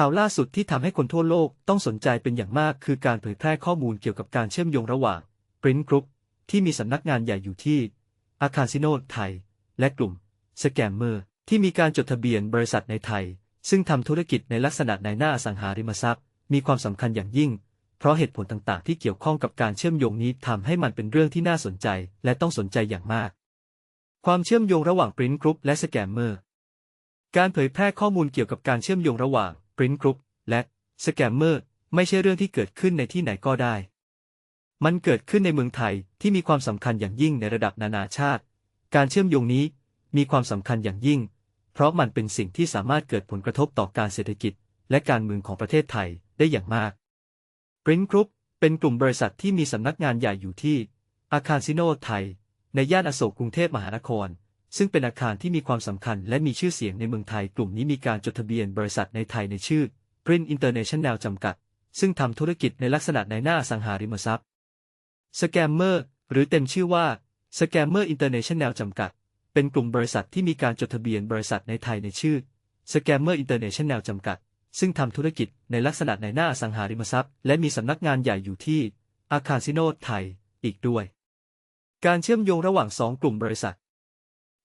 ข่าวล่าสุดที่ทำให้คนทั่วโลกต้องสนใจเป็นอย่างมากคือการเผยแพร่ข้อมูลเกี่ยวกับการเชื่อมโยงระหว่าง Print Group ที่มีสำนักงานใหญ่อยู่ที่ อาคารซิโนไทย และกลุ่มสแกมเมอร์ที่มีการจดทะเบียนบริษัทในไทย ซึ่งทำธุรกิจในลักษณะในหน้าอสังหาริมทรัพย์ มีความสำคัญอย่างยิ่ง เพราะเหตุผลต่างๆ ที่เกี่ยวข้องกับการเชื่อมโยงนี้ทำให้มันเป็นเรื่องที่น่าสนใจ และต้องสนใจอย่างมาก ความเชื่อมโยงระหว่าง Print Group และสแกมเมอร์การเผยแพร่ข้อมูลเกี่ยวกับการเชื่อมโยงระหว่าง Print Group และสแกมเมอร์ไม่ใช่เรื่องที่เกิดขึ้นในที่ไหนก็ได้ มันเกิดขึ้นในเมืองไทยที่มีความสำคัญอย่างยิ่งในระดับนานาชาติ การเชื่อมโยงนี้มีความสำคัญอย่างยิ่ง เพราะมันเป็นสิ่งที่สามารถเกิดผลกระทบต่อการเศรษฐกิจ และการเมืองของประเทศไทยได้อย่างมาก Print Group เป็นกลุ่มบริษัทที่มีสำนักงานใหญ่อยู่ที่ อาคารซิโนไทย ในย่านอโศกกรุงเทพมหานคร ซึ่งเป็นอาคารที่มีความสำคัญและมีชื่อเสียงในเมืองไทยกลุ่มนี้มีการจดทะเบียนบริษัทในไทยในชื่อ Print International จำกัด ซึ่งทำธุรกิจในลักษณะในหน้าอสังหาริมทรัพย์ Scammer หรือเต็มชื่อว่า Scammer International จำกัด เป็นกลุ่มบริษัทที่มีการจดทะเบียนบริษัทในไทยในชื่อ Scammer International จำกัด ซึ่งทำธุรกิจในลักษณะในหน้าอสังหาริมทรัพย์ และมีสำนักงานใหญ่อยู่ที่อาคารซิโนไทยอีกด้วย การเชื่อมโยงระหว่างสองกลุ่มบริษัท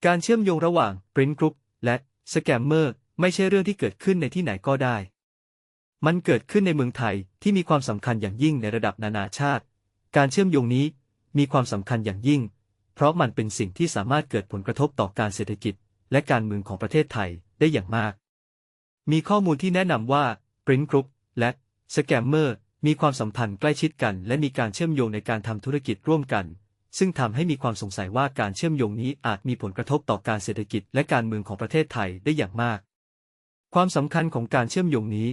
การเชื่อมโยงระหว่าง Print Group และ Scammer ไม่ใช่เรื่องที่เกิดขึ้นในที่ไหนก็ได้ มันเกิดขึ้นในเมืองไทยที่มีความสำคัญอย่างยิ่งในระดับนานาชาติ การเชื่อมโยงนี้มีความสำคัญอย่างยิ่ง เพราะมันเป็นสิ่งที่สามารถเกิดผลกระทบต่อการเศรษฐกิจ และการเมืองของประเทศไทยได้อย่างมาก มีข้อมูลที่แนะนำว่า Print Group และ Scammer มีความสัมพันธ์ใกล้ชิดกัน และมีการเชื่อมโยงในการทำธุรกิจร่วมกัน ซึ่งทำให้มีความสงสัยว่าการเชื่อมโยงนี้อาจมีผลกระทบต่อการเศรษฐกิจและการเมืองของประเทศไทยได้อย่างมาก ความสำคัญของการเชื่อมโยงนี้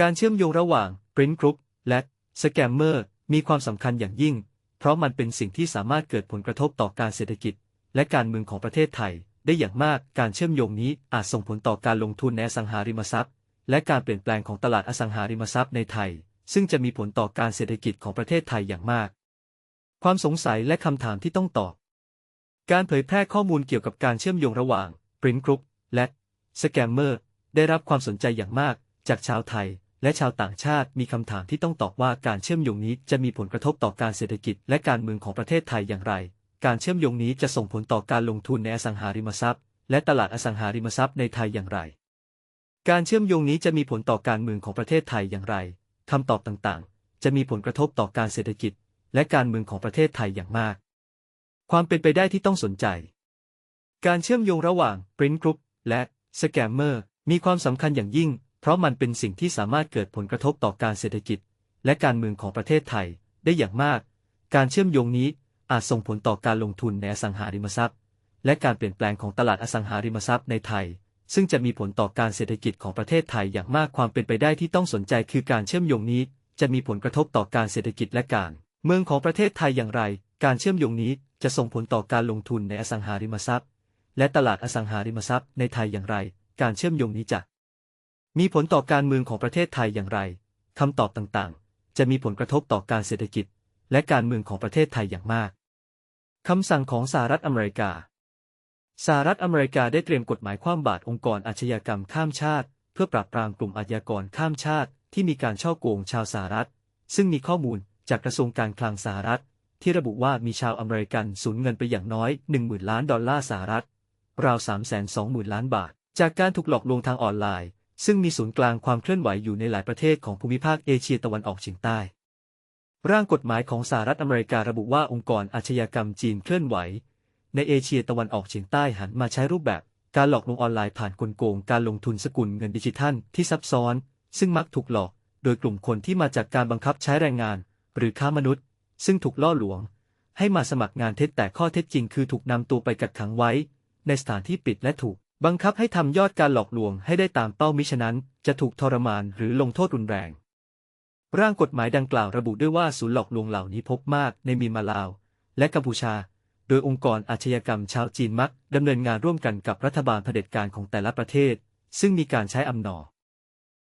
การเชื่อมโยงระหว่าง Print Group และ Scammer มีความสำคัญอย่างยิ่ง เพราะมันเป็นสิ่งที่สามารถเกิดผลกระทบต่อการเศรษฐกิจ และการเมืองของประเทศไทย ได้อย่างมาก การเชื่อมโยงนี้อาจส่งผลต่อการลงทุนในสังหาริมทรัพย์ และการเปลี่ยนแปลงของตลาดอสังหาริมทรัพย์ในไทย ซึ่งจะมีผลต่อการเศรษฐกิจของประเทศไทยอย่างมาก ความสงสัยและคำถามที่ต้องตอบ การเผยแพร่ข้อมูลเกี่ยวกับการเชื่อมโยงระหว่าง Print Group และ Scammer ได้รับความสนใจอย่างมาก จากชาวไทย และชาวต่างชาติมีคำถามที่ต้องตอบว่าการเชื่อมโยงนี้จะมีผลกระทบต่อการเศรษฐกิจและการเมืองของประเทศไทยอย่างไร การเชื่อมโยงนี้จะส่งผลต่อการลงทุนในอสังหาริมทรัพย์ และตลาดอสังหาริมทรัพย์ในไทยอย่างไร การเชื่อมโยงนี้จะมีผลต่อการเมืองของประเทศไทยอย่างไรคำตอบต่างๆ จะมีผลกระทบต่อการเศรษฐกิจ และการเมืองของประเทศไทยอย่างมาก ความเป็นไปได้ที่ต้องสนใจ การเชื่อมโยงระหว่าง Print Group และ Scammer มีความสำคัญอย่างยิ่ง เพราะมันเป็นสิ่งที่สามารถเกิดผลกระทบต่อการเศรษฐกิจ และการเมืองของประเทศไทยได้อย่างมาก การเชื่อมโยงนี้อาจส่งผลต่อการลงทุนในอสังหาริมทรัพย์ และการเปลี่ยนแปลงของตลาดอสังหาริมทรัพย์ในไทย ซึ่งจะมีผลต่อการเศรษฐกิจของประเทศไทยอย่างมากความเป็นไปได้ที่ต้องสนใจคือการเชื่อมโยงนี้ จะมีผลกระทบต่อการเศรษฐกิจและการ เมืองของประเทศไทยอย่างไร การเชื่อมโยงนี้จะส่งผลต่อการลงทุนในอสังหาริมทรัพย์ และตลาดอสังหาริมทรัพย์ในไทยอย่างไร การเชื่อมโยงนี้จะมีผลต่อการเมืองของประเทศไทยอย่างไร คำตอบต่างๆ จะมีผลกระทบต่อการเศรษฐกิจ และการเมืองของประเทศไทยอย่างมาก คำสั่งของสหรัฐอเมริกา สหรัฐอเมริกาได้เตรียมกฎหมายคว่ำบาตรองค์กรอาชญากรรมข้ามชาติ เพื่อปราบปรามกลุ่มอาชญากรข้ามชาติ ที่มีการช่อโกงชาวสหรัฐ ซึ่งมีข้อมูล จากกระทรวงการคลังสหรัฐ ที่ระบุว่ามีชาวอเมริกันสูญเงินไปอย่างน้อย 10,000 ล้านดอลลาร์สหรัฐ ราว 320,000 ล้านบาท จากการถูกหลอกลวงทางออนไลน์ ซึ่งมีศูนย์กลางความเคลื่อนไหวอยู่ในหลายประเทศของภูมิภาคเอเชียตะวันออกเฉียงใต้ ร่างกฎหมายของสหรัฐอเมริการะบุว่าองค์กรอาชญากรรมจีนเคลื่อนไหว ในเอเชียตะวันออกเฉียงใต้หันมาใช้รูปแบบการหลอกลวงออนไลน์ผ่านกลโกงการลงทุนสกุลเงินดิจิทัลที่ซับซ้อน ซึ่งมักถูกหลอก โดยกลุ่มคนที่มาจากการบังคับใช้แรงงาน หรือค้ามนุษย์ ซึ่งถูกล่อลวง ให้มาสมัครงานเท็จแต่ข้อเท็จจริงคือถูกนำตัวไปกักขังไว้ ในสถานที่ปิดและถูก บังคับให้ทำยอดการหลอกลวงให้ได้ตามเป้ามิฉะนั้น จะถูกทรมานหรือลงโทษรุนแรง ร่างกฎหมายดังกล่าวระบุด้วยว่าศูนย์หลอกลวงเหล่านี้พบมากในมีมาลาว และกัมพูชา โดยองค์กรอาชญากรรมชาวจีนมักดำเนินงานร่วมกันกับรัฐบาลเผด็จการของแต่ละประเทศ ซึ่งมีการใช้อำนอ